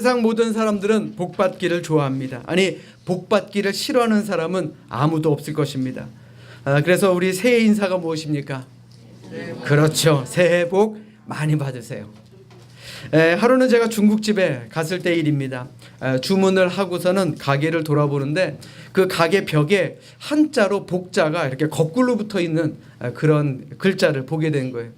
세상 모든 사람들은 복 받기를 좋아합니다. 아니 복 받기를 싫어하는 사람은 아무도 없을 것입니다. 아, 그래서 우리 새해 인사가 무엇입니까? 그렇죠. 새해 복 많이 받으세요. 에, 하루는 제가 중국집에 갔을 때 일입니다. 에, 주문을 하고서는 가게를 돌아보는데 그 가게 벽에 한자로 복자가 이렇게 거꾸로 붙어 있는 에, 그런 글자를 보게 된 거예요.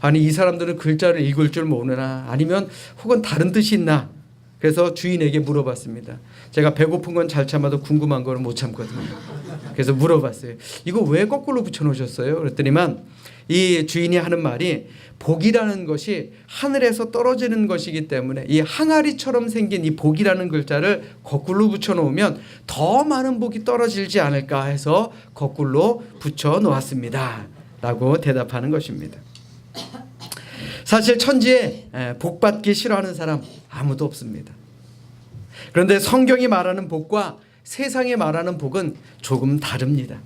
아니 이 사람들은 글자를 읽을 줄 모르나 아니면 혹은 다른 뜻이 있나 그래서 주인에게 물어봤습니다. 제가 배고픈 건 잘 참아도 궁금한 거는 못 참거든요. 그래서 물어봤어요. 이거 왜 거꾸로 붙여놓으셨어요? 그랬더니만 이 주인이 하는 말이 복이라는 것이 하늘에서 떨어지는 것이기 때문에 이 항아리처럼 생긴 이 복이라는 글자를 거꾸로 붙여놓으면 더 많은 복이 떨어지지 않을까 해서 거꾸로 붙여놓았습니다. 라고 대답하는 것입니다. 사실 천지에 에, 복 받기 싫어하는 사람 아무도 없습니다. 그런데 성경이 말하는 복과 세상이 말하는 복은 조금 다릅니다.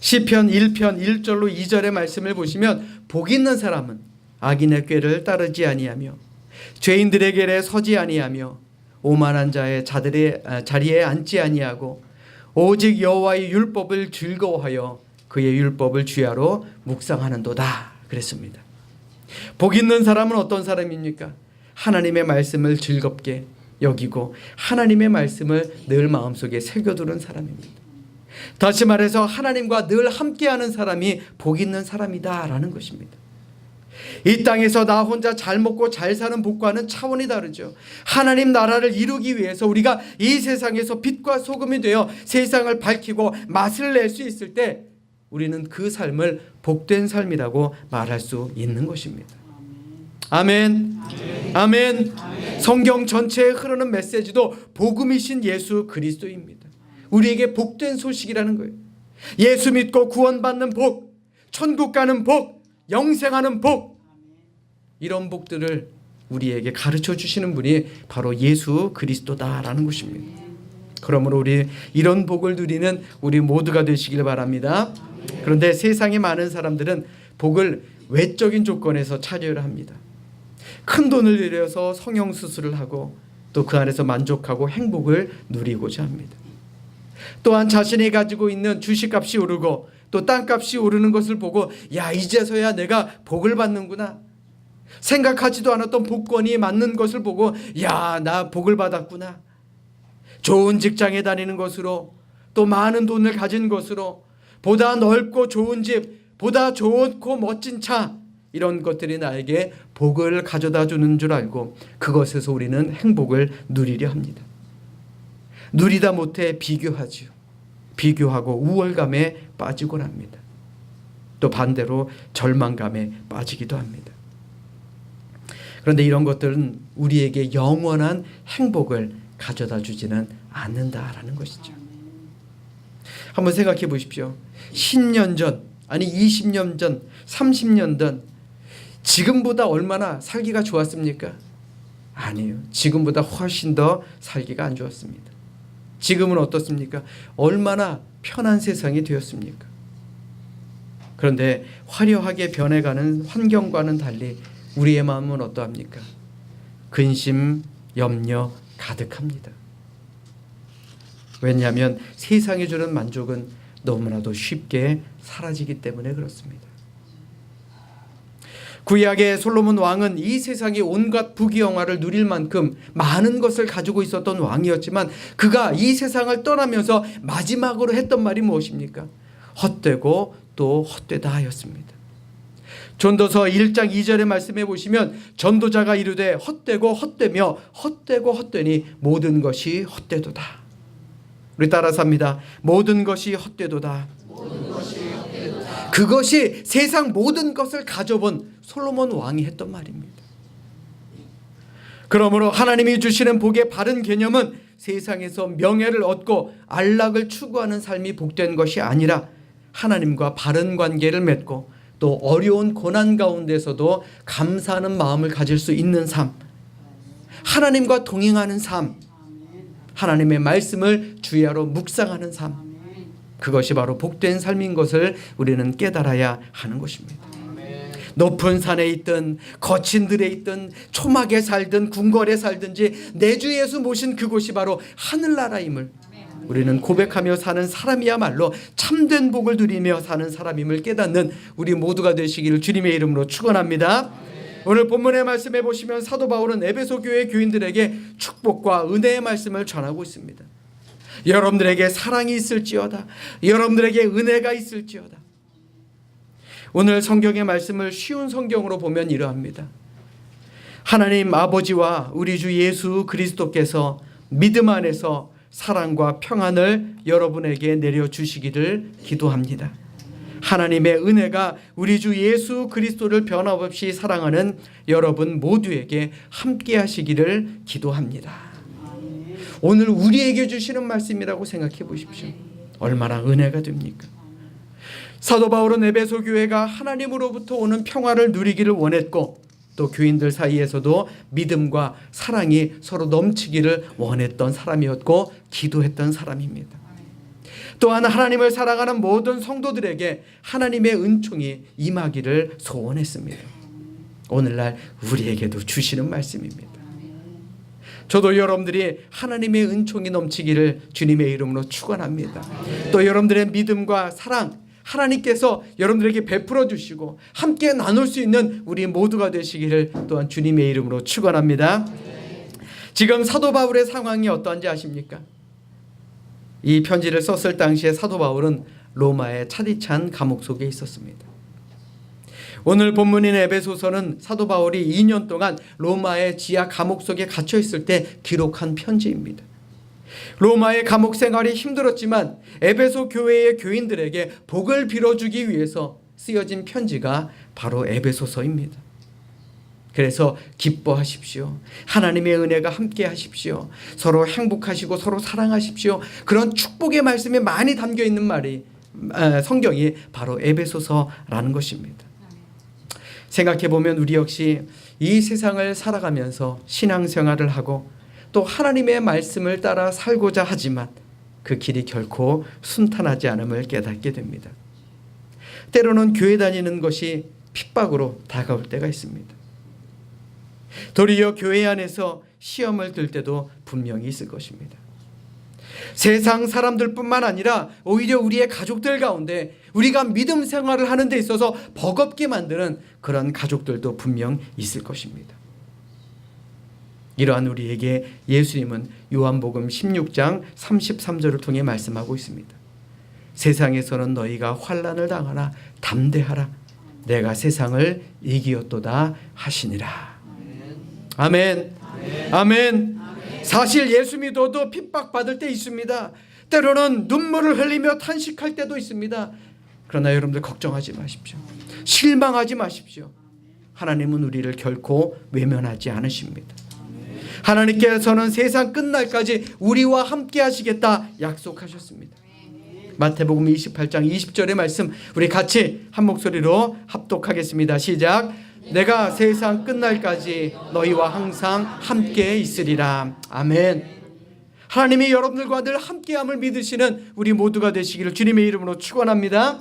시편 1편 1절로 2절의 말씀을 보시면 복 있는 사람은 악인의 꾀를 따르지 아니하며 죄인들의 길에 서지 아니하며 오만한 자의 자들의 아, 자리에 앉지 아니하고 오직 여호와의 율법을 즐거워하여 그의 율법을 주야로 묵상하는도다 그랬습니다. 복 있는 사람은 어떤 사람입니까? 하나님의 말씀을 즐겁게 여기고 하나님의 말씀을 늘 마음속에 새겨두는 사람입니다. 다시 말해서 하나님과 늘 함께하는 사람이 복 있는 사람이다라는 것입니다. 이 땅에서 나 혼자 잘 먹고 잘 사는 복과는 차원이 다르죠. 하나님 나라를 이루기 위해서 우리가 이 세상에서 빛과 소금이 되어 세상을 밝히고 맛을 낼 수 있을 때 우리는 그 삶을 복된 삶이라고 말할 수 있는 것입니다. 아멘. 아멘. 성경 전체에 흐르는 메시지도 복음이신 예수 그리스도입니다. 우리에게 복된 소식이라는 거예요. 예수 믿고 구원받는 복, 천국 가는 복, 영생하는 복. 이런 복들을 우리에게 가르쳐 주시는 분이 바로 예수 그리스도다라는 것입니다. 그러므로 우리 이런 복을 누리는 우리 모두가 되시길 바랍니다. 그런데 세상에 많은 사람들은 복을 외적인 조건에서 찾으려 합니다. 큰 돈을 들여서 성형 수술을 하고 또 그 안에서 만족하고 행복을 누리고자 합니다. 또한 자신이 가지고 있는 주식값이 오르고 또 땅값이 오르는 것을 보고 야 이제서야 내가 복을 받는구나. 생각하지도 않았던 복권이 맞는 것을 보고 야 나 복을 받았구나. 좋은 직장에 다니는 것으로 또 많은 돈을 가진 것으로 보다 넓고 좋은 집, 보다 좋고 멋진 차 이런 것들이 나에게 복을 가져다 주는 줄 알고 그것에서 우리는 행복을 누리려 합니다. 누리다 못해 비교하지요. 비교하고 우월감에 빠지곤 합니다. 또 반대로 절망감에 빠지기도 합니다. 그런데 이런 것들은 우리에게 영원한 행복을 가져다 주지는 않는다라는 것이죠. 한번 생각해 보십시오. 10년 전, 아니 20년 전, 30년 전, 지금보다 얼마나 살기가 좋았습니까? 아니요. 지금보다 훨씬 더 살기가 안 좋았습니다. 지금은 어떻습니까? 얼마나 편한 세상이 되었습니까? 그런데 화려하게 변해가는 환경과는 달리 우리의 마음은 어떠합니까? 근심, 염려 가득합니다. 왜냐하면 세상이 주는 만족은 너무나도 쉽게 사라지기 때문에 그렇습니다. 구약의 솔로몬 왕은 이 세상의 온갖 부귀영화를 누릴 만큼 많은 것을 가지고 있었던 왕이었지만 그가 이 세상을 떠나면서 마지막으로 했던 말이 무엇입니까? 헛되고 또 헛되다 하였습니다. 전도서 1장 2절의 말씀해 보시면 전도자가 이르되 헛되고 헛되며 헛되고 헛되니 모든 것이 헛되도다. 우리 따라서 합니다. 모든 것이 헛되도다. 그것이 세상 모든 것을 가져본 솔로몬 왕이 했던 말입니다. 그러므로 하나님이 주시는 복의 바른 개념은 세상에서 명예를 얻고 안락을 추구하는 삶이 복된 것이 아니라 하나님과 바른 관계를 맺고 또 어려운 고난 가운데서도 감사하는 마음을 가질 수 있는 삶, 하나님과 동행하는 삶, 하나님의 말씀을 주야로 묵상하는 삶, 그것이 바로 복된 삶인 것을 우리는 깨달아야 하는 것입니다. 높은 산에 있든 거친 들에 있든 초막에 살든 궁궐에 살든지 내 주 예수 모신 그곳이 바로 하늘나라임을 우리는 고백하며 사는 사람이야말로 참된 복을 누리며 사는 사람임을 깨닫는 우리 모두가 되시기를 주님의 이름으로 축원합니다. 오늘 본문의 말씀해 보시면 사도 바울은 에베소 교회 교인들에게 축복과 은혜의 말씀을 전하고 있습니다. 여러분들에게 사랑이 있을지어다. 여러분들에게 은혜가 있을지어다. 오늘 성경의 말씀을 쉬운 성경으로 보면 이러합니다. 하나님 아버지와 우리 주 예수 그리스도께서 믿음 안에서 사랑과 평안을 여러분에게 내려 주시기를 기도합니다. 하나님의 은혜가 우리 주 예수 그리스도를 변함없이 사랑하는 여러분 모두에게 함께 하시기를 기도합니다. 오늘 우리에게 주시는 말씀이라고 생각해 보십시오. 얼마나 은혜가 됩니까? 사도 바울은 에베소 교회가 하나님으로부터 오는 평화를 누리기를 원했고 또 교인들 사이에서도 믿음과 사랑이 서로 넘치기를 원했던 사람이었고 기도했던 사람입니다. 또한 하나님을 사랑하는 모든 성도들에게 하나님의 은총이 임하기를 소원했습니다. 오늘날 우리에게도 주시는 말씀입니다. 저도 여러분들이 하나님의 은총이 넘치기를 주님의 이름으로 축원합니다. 또 여러분들의 믿음과 사랑 하나님께서 여러분들에게 베풀어 주시고 함께 나눌 수 있는 우리 모두가 되시기를 또한 주님의 이름으로 축원합니다. 지금 사도 바울의 상황이 어떠한지 아십니까? 이 편지를 썼을 당시에 사도 바울은 로마의 차디찬 감옥 속에 있었습니다. 오늘 본문인 에베소서는 사도 바울이 2년 동안 로마의 지하 감옥 속에 갇혀 있을 때 기록한 편지입니다. 로마의 감옥 생활이 힘들었지만 에베소 교회의 교인들에게 복을 빌어주기 위해서 쓰여진 편지가 바로 에베소서입니다. 그래서 기뻐하십시오. 하나님의 은혜가 함께 하십시오. 서로 행복하시고 서로 사랑하십시오. 그런 축복의 말씀에 많이 담겨 있는 말이 성경이 바로 에베소서라는 것입니다. 생각해 보면 우리 역시 이 세상을 살아가면서 신앙생활을 하고 또 하나님의 말씀을 따라 살고자 하지만 그 길이 결코 순탄하지 않음을 깨닫게 됩니다. 때로는 교회 다니는 것이 핍박으로 다가올 때가 있습니다. 도리어 교회 안에서 시험을 들 때도 분명히 있을 것입니다. 세상 사람들뿐만 아니라 오히려 우리의 가족들 가운데 우리가 믿음 생활을 하는 데 있어서 버겁게 만드는 그런 가족들도 분명 있을 것입니다. 이러한 우리에게 예수님은 요한복음 16장 33절을 통해 말씀하고 있습니다. 세상에서는 너희가 환난을 당하나 담대하라 내가 세상을 이기었도다 하시니라. 아멘. 아멘. 사실 예수 믿어도 핍박받을 때 있습니다. 때로는 눈물을 흘리며 탄식할 때도 있습니다. 그러나 여러분들 걱정하지 마십시오. 실망하지 마십시오. 하나님은 우리를 결코 외면하지 않으십니다. 하나님께서는 세상 끝날까지 우리와 함께 하시겠다 약속하셨습니다. 마태복음 28장 20절의 말씀 우리 같이 한 목소리로 합독하겠습니다. 시작. 내가 세상 끝날까지 너희와 항상 함께 있으리라. 아멘. 하나님이 여러분들과 늘 함께함을 믿으시는 우리 모두가 되시기를 주님의 이름으로 축원합니다.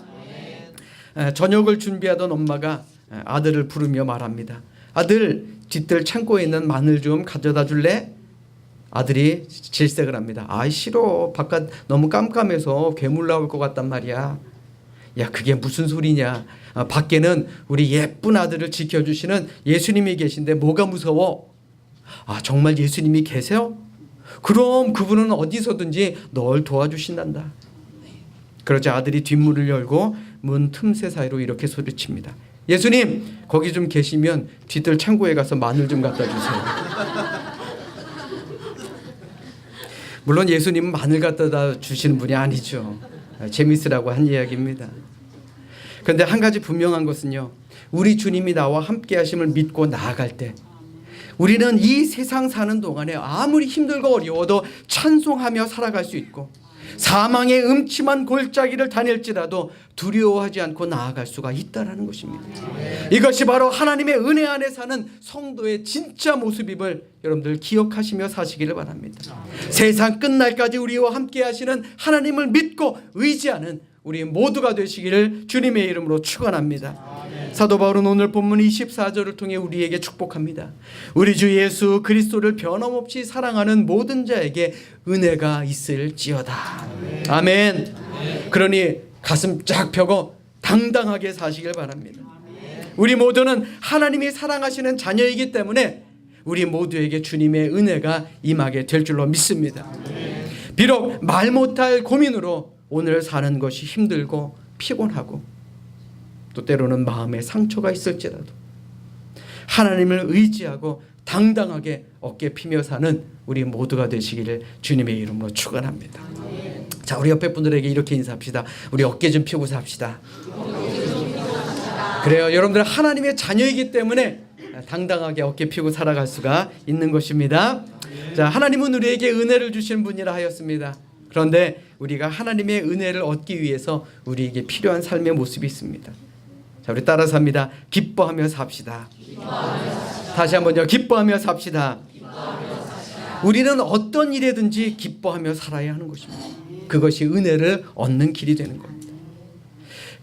저녁을 준비하던 엄마가 아들을 부르며 말합니다. 아들 뒷뜰 창고에 있는 마늘 좀 가져다 줄래? 아들이 질색을 합니다. 아 싫어 바깥 너무 깜깜해서 괴물 나올 것 같단 말이야. 야 그게 무슨 소리냐? 아, 밖에는 우리 예쁜 아들을 지켜주시는 예수님이 계신데 뭐가 무서워? 아 정말 예수님이 계세요? 그럼 그분은 어디서든지 널 도와주신단다. 그러자 아들이 뒷문을 열고 문 틈새 사이로 이렇게 소리칩니다. 예수님 거기 좀 계시면 뒤뜰 창고에 가서 마늘 좀 갖다 주세요. 물론 예수님은 마늘 갖다 주시는 분이 아니죠. 재밌으라고 한 이야기입니다. 그런데 한 가지 분명한 것은요. 우리 주님이 나와 함께 하심을 믿고 나아갈 때 우리는 이 세상 사는 동안에 아무리 힘들고 어려워도 찬송하며 살아갈 수 있고 사망의 음침한 골짜기를 다닐지라도 두려워하지 않고 나아갈 수가 있다라는 것입니다. 이것이 바로 하나님의 은혜 안에 사는 성도의 진짜 모습임을 여러분들 기억하시며 사시기를 바랍니다. 세상 끝날까지 우리와 함께 하시는 하나님을 믿고 의지하는 우리 모두가 되시기를 주님의 이름으로 축원합니다. 사도 바울은 오늘 본문 24절을 통해 우리에게 축복합니다. 우리 주 예수 그리스도를 변함없이 사랑하는 모든 자에게 은혜가 있을지어다. 아멘. 그러니 가슴 쫙 펴고 당당하게 사시길 바랍니다. 우리 모두는 하나님이 사랑하시는 자녀이기 때문에 우리 모두에게 주님의 은혜가 임하게 될 줄로 믿습니다. 비록 말 못할 고민으로 오늘 사는 것이 힘들고 피곤하고 또 때로는 마음에 상처가 있을지라도 하나님을 의지하고 당당하게 어깨 피며 사는 우리 모두가 되시기를 주님의 이름으로 축원합니다. 자, 우리 옆에 분들에게 이렇게 인사합시다. 우리 어깨 좀 펴고 삽시다. 그래요. 여러분들 하나님의 자녀이기 때문에 당당하게 어깨 펴고 살아갈 수가 있는 것입니다. 자, 하나님은 우리에게 은혜를 주신 분이라 하였습니다. 그런데 우리가 하나님의 은혜를 얻기 위해서 우리에게 필요한 삶의 모습이 있습니다. 자, 우리 따라서 합니다. 기뻐하며 삽시다. 다시 한번요. 기뻐하며 삽시다. 우리는 어떤 일에든지 기뻐하며 살아야 하는 것입니다. 그것이 은혜를 얻는 길이 되는 겁니다.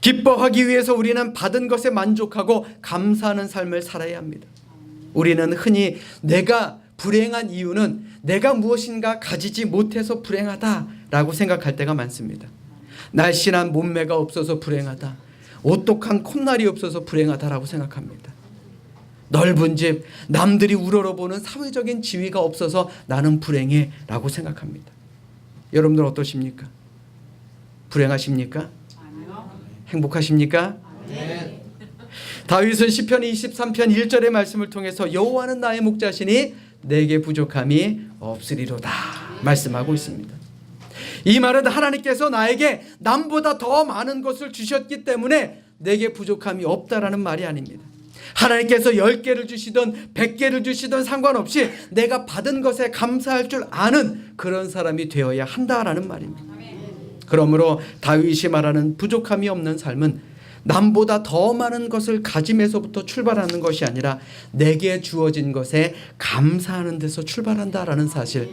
기뻐하기 위해서 우리는 받은 것에 만족하고 감사하는 삶을 살아야 합니다. 우리는 흔히 내가 불행한 이유는 내가 무엇인가 가지지 못해서 불행하다라고 생각할 때가 많습니다. 날씬한 몸매가 없어서 불행하다. 오똑한 콧날이 없어서 불행하다라고 생각합니다. 넓은 집, 남들이 우러러보는 사회적인 지위가 없어서 나는 불행해 라고 생각합니다. 여러분들 어떠십니까? 불행하십니까? 행복하십니까? 다윗은 시편 23편 1절의 말씀을 통해서 여호와는 나의 목자시니 내게 부족함이 없으리로다 말씀하고 있습니다. 이 말은 하나님께서 나에게 남보다 더 많은 것을 주셨기 때문에 내게 부족함이 없다라는 말이 아닙니다. 하나님께서 10개를 주시든 100개를 주시든 상관없이 내가 받은 것에 감사할 줄 아는 그런 사람이 되어야 한다라는 말입니다. 그러므로 다윗이 말하는 부족함이 없는 삶은 남보다 더 많은 것을 가짐에서부터 출발하는 것이 아니라 내게 주어진 것에 감사하는 데서 출발한다라는 사실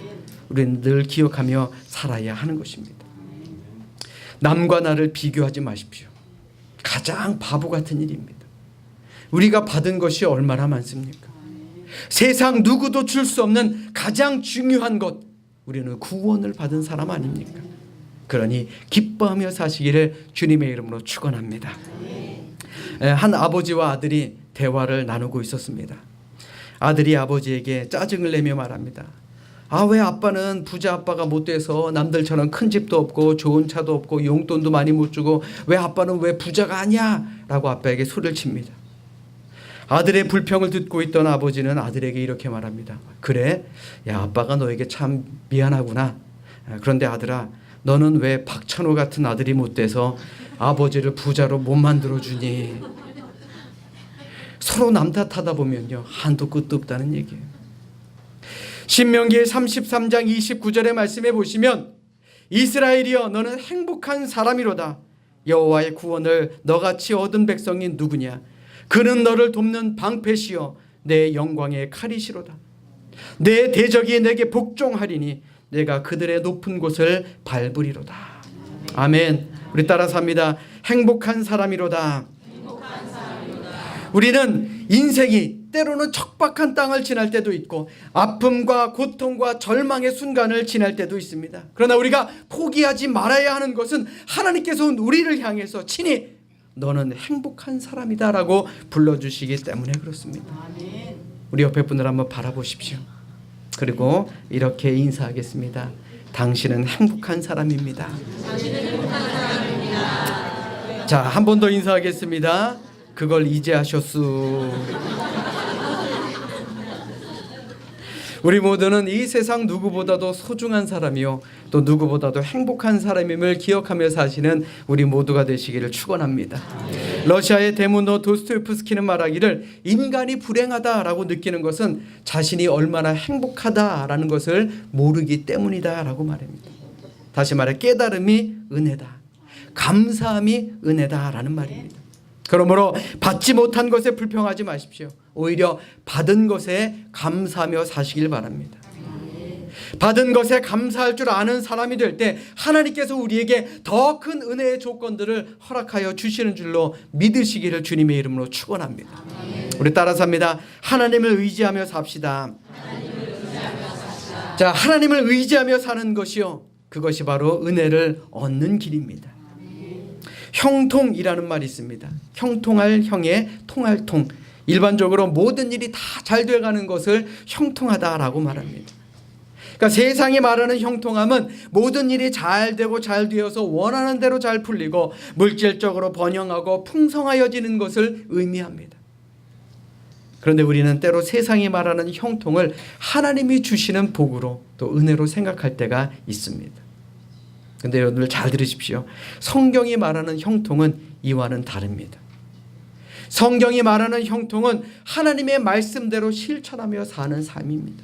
우리는 늘 기억하며 살아야 하는 것입니다. 남과 나를 비교하지 마십시오. 가장 바보 같은 일입니다. 우리가 받은 것이 얼마나 많습니까? 세상 누구도 줄 수 없는 가장 중요한 것 우리는 구원을 받은 사람 아닙니까? 그러니 기뻐하며 사시기를 주님의 이름으로 축원합니다. 에, 한 아버지와 아들이 대화를 나누고 있었습니다. 아들이 아버지에게 짜증을 내며 말합니다. 아 왜 아빠는 부자 아빠가 못 돼서 남들처럼 큰 집도 없고 좋은 차도 없고 용돈도 많이 못 주고 왜 아빠는 왜 부자가 아니야?라고 아빠에게 소리를 칩니다. 아들의 불평을 듣고 있던 아버지는 아들에게 이렇게 말합니다. 그래, 야 아빠가 너에게 참 미안하구나. 그런데 아들아, 너는 왜 박찬호 같은 아들이 못 돼서 아버지를 부자로 못 만들어 주니? 서로 남 탓하다 보면요 한도 끝도 없다는 얘기예요. 신명기 33장 29절의 말씀에 보시면 이스라엘이여 너는 행복한 사람이로다. 여호와의 구원을 너같이 얻은 백성이 누구냐? 그는 너를 돕는 방패시여 내 영광의 칼이시로다. 내 대적이 내게 복종하리니 내가 그들의 높은 곳을 밟으리로다. 아멘. 우리 따라서 합니다. 행복한 사람이로다. 우리는 인생이 때로는 척박한 땅을 지날 때도 있고 아픔과 고통과 절망의 순간을 지날 때도 있습니다. 그러나 우리가 포기하지 말아야 하는 것은 하나님께서 우리를 향해서 친히 너는 행복한 사람이다라고 불러주시기 때문에 그렇습니다. 우리 옆에 분을 한번 바라보십시오. 그리고 이렇게 인사하겠습니다. 당신은 행복한 사람입니다. 자, 한 번 더 인사하겠습니다. 그걸 이제 하셨수. 우리 모두는 이 세상 누구보다도 소중한 사람이요 또 누구보다도 행복한 사람임을 기억하며 사시는 우리 모두가 되시기를 축원합니다. 러시아의 대문호 도스토옙스키는 말하기를 인간이 불행하다라고 느끼는 것은 자신이 얼마나 행복하다라는 것을 모르기 때문이다라고 말합니다. 다시 말해 깨달음이 은혜다. 감사함이 은혜다라는 말입니다. 그러므로 받지 못한 것에 불평하지 마십시오. 오히려 받은 것에 감사하며 사시길 바랍니다. 받은 것에 감사할 줄 아는 사람이 될 때 하나님께서 우리에게 더 큰 은혜의 조건들을 허락하여 주시는 줄로 믿으시기를 주님의 이름으로 축원합니다. 우리 따라서 합니다. 하나님을 의지하며 삽시다. 자, 하나님을 의지하며 사는 것이요. 그것이 바로 은혜를 얻는 길입니다. 형통이라는 말이 있습니다. 형통할 형의 통할 통. 일반적으로 모든 일이 다 잘 돼가는 것을 형통하다라고 말합니다. 그러니까 세상이 말하는 형통함은 모든 일이 잘 되고 잘 되어서 원하는 대로 잘 풀리고 물질적으로 번영하고 풍성하여지는 것을 의미합니다. 그런데 우리는 때로 세상이 말하는 형통을 하나님이 주시는 복으로 또 은혜로 생각할 때가 있습니다. 근데 여러분들 잘 들으십시오. 성경이 말하는 형통은 이와는 다릅니다. 성경이 말하는 형통은 하나님의 말씀대로 실천하며 사는 삶입니다.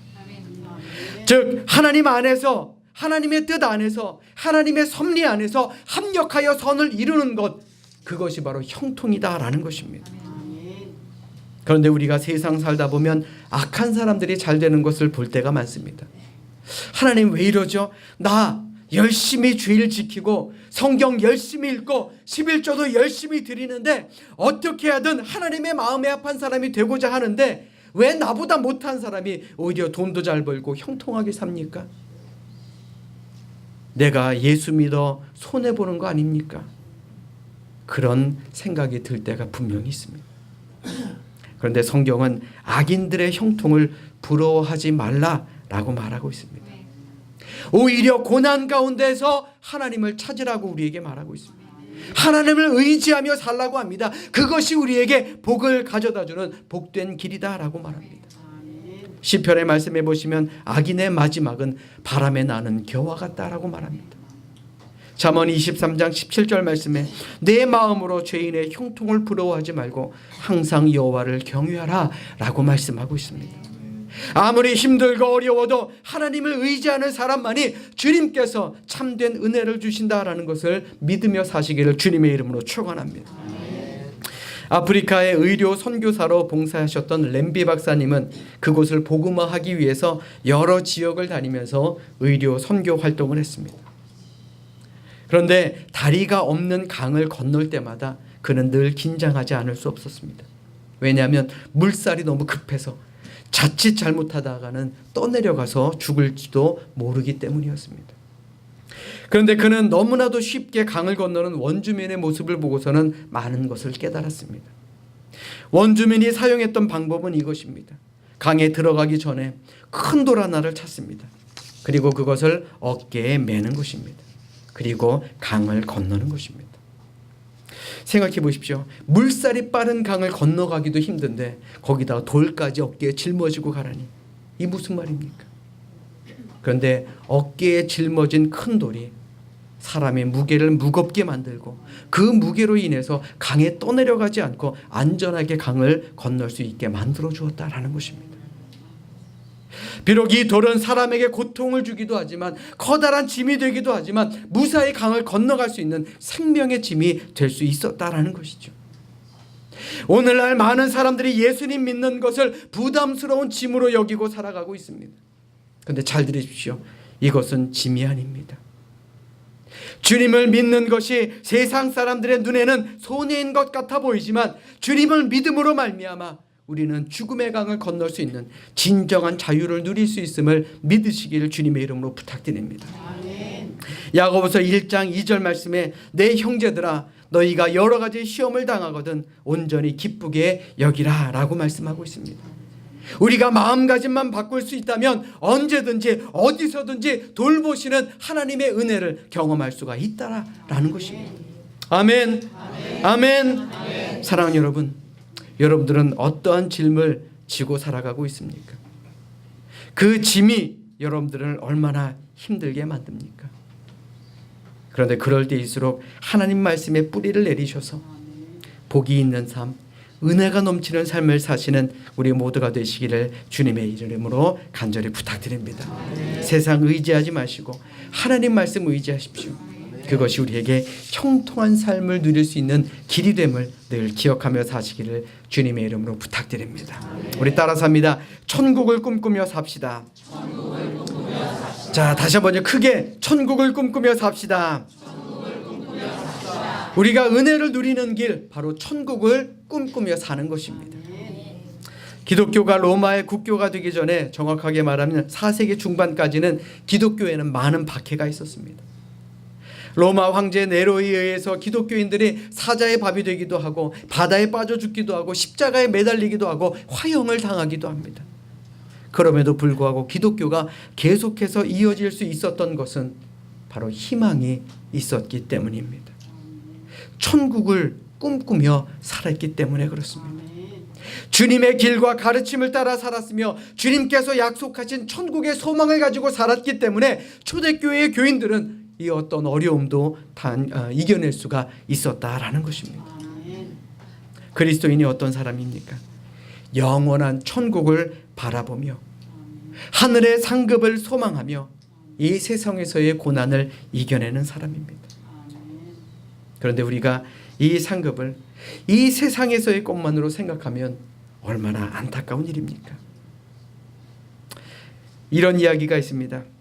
즉 하나님 안에서 하나님의 뜻 안에서 하나님의 섭리 안에서 합력하여 선을 이루는 것 그것이 바로 형통이다라는 것입니다. 그런데 우리가 세상 살다 보면 악한 사람들이 잘 되는 것을 볼 때가 많습니다. 하나님 왜 이러죠? 나 열심히 주일 지키고 성경 열심히 읽고 11조도 열심히 드리는데 어떻게 하든 하나님의 마음에 합한 사람이 되고자 하는데 왜 나보다 못한 사람이 오히려 돈도 잘 벌고 형통하게 삽니까? 내가 예수 믿어 손해 보는 거 아닙니까? 그런 생각이 들 때가 분명히 있습니다. 그런데 성경은 악인들의 형통을 부러워하지 말라라고 말하고 있습니다. 오히려 고난 가운데서 하나님을 찾으라고 우리에게 말하고 있습니다. 하나님을 의지하며 살라고 합니다. 그것이 우리에게 복을 가져다 주는 복된 길이다라고 말합니다. 시편의 말씀해 보시면 악인의 마지막은 바람에 나는 겨와 같다라고 말합니다. 잠언 23장 17절 말씀에 내 마음으로 죄인의 형통을 부러워하지 말고 항상 여호와를 경외하라라고 말씀하고 있습니다. 아무리 힘들고 어려워도 하나님을 의지하는 사람만이 주님께서 참된 은혜를 주신다라는 것을 믿으며 사시기를 주님의 이름으로 축원합니다. 아프리카의 의료 선교사로 봉사하셨던 램비 박사님은 그곳을 복음화하기 위해서 여러 지역을 다니면서 의료 선교 활동을 했습니다. 그런데 다리가 없는 강을 건널 때마다 그는 늘 긴장하지 않을 수 없었습니다. 왜냐하면 물살이 너무 급해서 자칫 잘못하다가는 떠내려가서 죽을지도 모르기 때문이었습니다. 그런데 그는 너무나도 쉽게 강을 건너는 원주민의 모습을 보고서는 많은 것을 깨달았습니다. 원주민이 사용했던 방법은 이것입니다. 강에 들어가기 전에 큰 돌 하나를 찾습니다. 그리고 그것을 어깨에 매는 것입니다. 그리고 강을 건너는 것입니다. 생각해 보십시오. 물살이 빠른 강을 건너가기도 힘든데 거기다 돌까지 어깨에 짊어지고 가라니 이 무슨 말입니까? 그런데 어깨에 짊어진 큰 돌이 사람의 무게를 무겁게 만들고 그 무게로 인해서 강에 떠내려가지 않고 안전하게 강을 건널 수 있게 만들어 주었다라는 것입니다. 비록 이 돌은 사람에게 고통을 주기도 하지만 커다란 짐이 되기도 하지만 무사히 강을 건너갈 수 있는 생명의 짐이 될 수 있었다라는 것이죠. 오늘날 많은 사람들이 예수님 믿는 것을 부담스러운 짐으로 여기고 살아가고 있습니다. 근데 잘 들으십시오. 이것은 짐이 아닙니다. 주님을 믿는 것이 세상 사람들의 눈에는 손해인 것 같아 보이지만 주님을 믿음으로 말미암아 우리는 죽음의 강을 건널 수 있는 진정한 자유를 누릴 수 있음을 믿으시기를 주님의 이름으로 부탁드립니다. 야고보서 1장 2절 말씀에 내 형제들아 너희가 여러 가지 시험을 당하거든 온전히 기쁘게 여기라라고 말씀하고 있습니다. 우리가 마음가짐만 바꿀 수 있다면 언제든지 어디서든지 돌보시는 하나님의 은혜를 경험할 수가 있다라는 것입니다. 아멘. 아멘. 아멘. 사랑하는 여러분, 여러분들은 어떠한 짐을 지고 살아가고 있습니까? 그 짐이 여러분들을 얼마나 힘들게 만듭니까? 그런데 그럴 때일수록 하나님 말씀에 뿌리를 내리셔서 복이 있는 삶, 은혜가 넘치는 삶을 사시는 우리 모두가 되시기를 주님의 이름으로 간절히 부탁드립니다. 세상 의지하지 마시고 하나님 말씀 의지하십시오. 그것이 우리에게 형통한 삶을 누릴 수 있는 길이 됨을 늘 기억하며 사시기를 주님의 이름으로 부탁드립니다. 우리 따라서 합니다. 천국을 꿈꾸며 삽시다. 자, 다시 한번 크게 천국을 꿈꾸며 삽시다. 우리가 은혜를 누리는 길 바로 천국을 꿈꾸며 사는 것입니다. 기독교가 로마의 국교가 되기 전에 정확하게 말하면 4세기 중반까지는 기독교에는 많은 박해가 있었습니다. 로마 황제 네로에 의해서 기독교인들이 사자의 밥이 되기도 하고 바다에 빠져 죽기도 하고 십자가에 매달리기도 하고 화형을 당하기도 합니다. 그럼에도 불구하고 기독교가 계속해서 이어질 수 있었던 것은 바로 희망이 있었기 때문입니다. 천국을 꿈꾸며 살았기 때문에 그렇습니다. 주님의 길과 가르침을 따라 살았으며 주님께서 약속하신 천국의 소망을 가지고 살았기 때문에 초대교회의 교인들은 이 어떤 어려움도 단, 어, 이겨낼 수가 있었다라는 것입니다. 그리스도인이 어떤 사람입니까? 영원한 천국을 바라보며 하늘의 상급을 소망하며 이 세상에서의 고난을 이겨내는 사람입니다. 그런데 우리가 이 상급을 이 세상에서의 것만으로 생각하면 얼마나 안타까운 일입니까? 이런 이야기가 있습니다.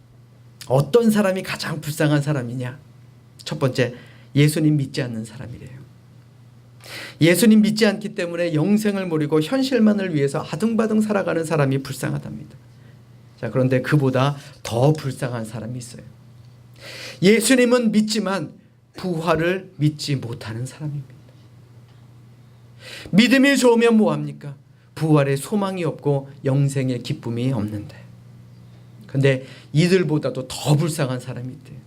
어떤 사람이 가장 불쌍한 사람이냐? 첫 번째, 예수님 믿지 않는 사람이래요. 예수님 믿지 않기 때문에 영생을 모르고 현실만을 위해서 아등바등 살아가는 사람이 불쌍하답니다. 자, 그런데 그보다 더 불쌍한 사람이 있어요. 예수님은 믿지만 부활을 믿지 못하는 사람입니다. 믿음이 좋으면 뭐합니까? 부활의 소망이 없고 영생의 기쁨이 없는데. 근데 이들보다도 더 불쌍한 사람이 있대요.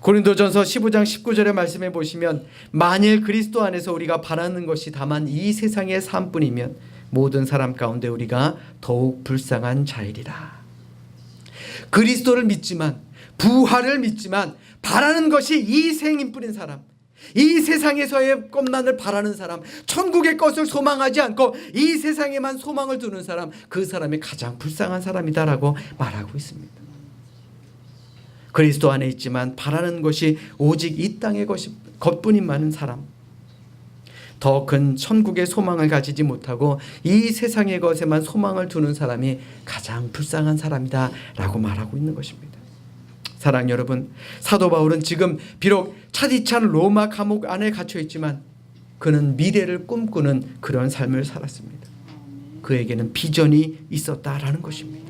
고린도전서 15장 19절의 말씀에 보시면 만일 그리스도 안에서 우리가 바라는 것이 다만 이 세상의 삶뿐이면 모든 사람 가운데 우리가 더욱 불쌍한 자이리라. 그리스도를 믿지만 부활을 믿지만 바라는 것이 이 생인 뿐인 사람 이 세상에서의 것만을 바라는 사람 천국의 것을 소망하지 않고 이 세상에만 소망을 두는 사람 그 사람이 가장 불쌍한 사람이다라고 말하고 있습니다. 그리스도 안에 있지만 바라는 것이 오직 이 땅의 것이 것뿐인 많은 사람 더 큰 천국의 소망을 가지지 못하고 이 세상의 것에만 소망을 두는 사람이 가장 불쌍한 사람이다라고 말하고 있는 것입니다. 사랑 여러분, 사도 바울은 지금 비록 차디찬 로마 감옥 안에 갇혀 있지만 그는 미래를 꿈꾸는 그런 삶을 살았습니다. 그에게는 비전이 있었다라는 것입니다.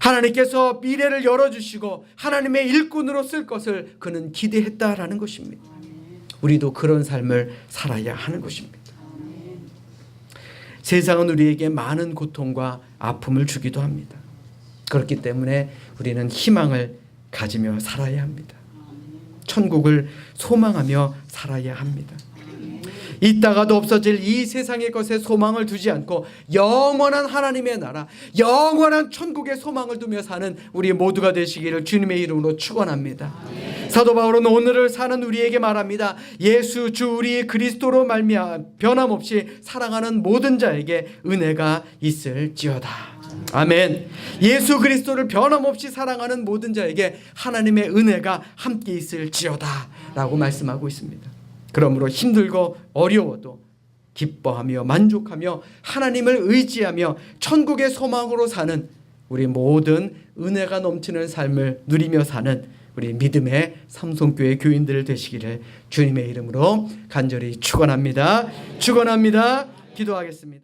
하나님께서 미래를 열어주시고 하나님의 일꾼으로 쓸 것을 그는 기대했다라는 것입니다. 우리도 그런 삶을 살아야 하는 것입니다. 세상은 우리에게 많은 고통과 아픔을 주기도 합니다. 그렇기 때문에 우리는 희망을 가지며 살아야 합니다. 천국을 소망하며 살아야 합니다. 있다가도 없어질 이 세상의 것에 소망을 두지 않고 영원한 하나님의 나라, 영원한 천국의 소망을 두며 사는 우리 모두가 되시기를 주님의 이름으로 축원합니다. 사도 바울은 오늘을 사는 우리에게 말합니다. 예수 주 우리 그리스도로 말미암아 변함없이 사랑하는 모든 자에게 은혜가 있을지어다. 아멘. 예수 그리스도를 변함없이 사랑하는 모든 자에게 하나님의 은혜가 함께 있을지어다라고 말씀하고 있습니다. 그러므로 힘들고 어려워도 기뻐하며 만족하며 하나님을 의지하며 천국의 소망으로 사는 우리 모든 은혜가 넘치는 삶을 누리며 사는 우리 믿음의 삼성교회 교인들 되시기를 주님의 이름으로 간절히 축원합니다. 축원합니다. 기도하겠습니다.